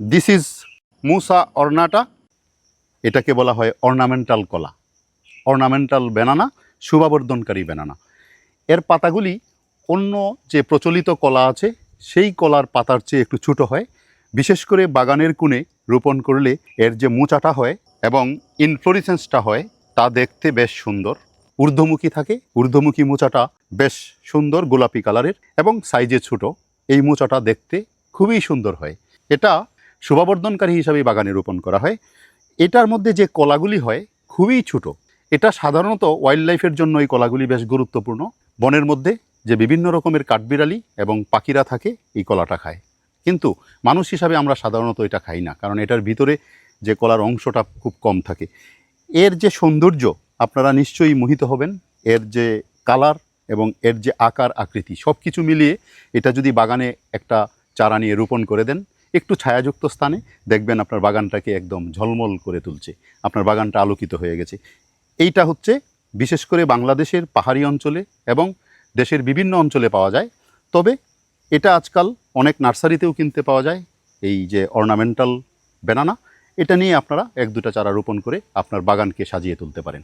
This is মুসা অর্নাটা এটাকে বলা হয় অর্নামেন্টাল কলা। অর্নামেন্টাল বেনানা শুভাবর্ধনকারী বেনানা এর পাতাগুলি অন্য যে প্রচলিত কলা আছে, সেই কলার পাতার চেয়ে একটু ছোটো হয়। বিশেষ করে বাগানের কোণে রোপণ করলে এর যে মোচাটা হয় এবং ইনফ্লোরিসেন্সটা হয়, তা দেখতে বেশ সুন্দর। ঊর্ধ্বমুখী থাকে, ঊর্ধ্বমুখী মোচাটা বেশ সুন্দর গোলাপি কালারের এবং সাইজে ছোট। এই মোচাটা দেখতে খুবই সুন্দর হয়। এটা শোভাবর্ধনকারী হিসাবে বাগানে রোপণ করা হয়। এটার মধ্যে যে কলাগুলি হয়, খুবই ছোট। এটা সাধারণত ওয়াইল্ড লাইফের জন্য এই কলাগুলি বেশ গুরুত্বপূর্ণ। বনের মধ্যে যে বিভিন্ন রকমের কাঠবিড়ালি এবং পাখিরা থাকে, এই কলাটা খায়। কিন্তু মানুষ হিসাবে আমরা সাধারণত এটা খাই না, কারণ এটার ভিতরে যে কলার অংশটা খুব কম থাকে। এর যে সৌন্দর্য, আপনারা নিশ্চয়ই মোহিত হবেন। এর যে কালার এবং এর যে আকার, আকৃতি সব কিছু মিলিয়ে এটা যদি বাগানে একটা চারা নিয়ে রোপণ করে দেন একটু ছায়াযুক্ত স্থানে দেখবেন আপনার বাগানটাকে একদম ঝলমল করে তুলছে। আপনার বাগানটা আলোকিত হয়ে গেছে। এইটা হচ্ছে বিশেষ করে বাংলাদেশের পাহাড়ি অঞ্চলে এবং দেশের বিভিন্ন অঞ্চলে পাওয়া যায়। তবে এটা আজকাল অনেক নার্সারিতেও কিনতে পাওয়া যায়। এই যে অর্নামেন্টাল বেনানা এটা নিয়ে আপনারা এক দুটা চারা রোপণ করে আপনার বাগানকে সাজিয়ে তুলতে পারেন।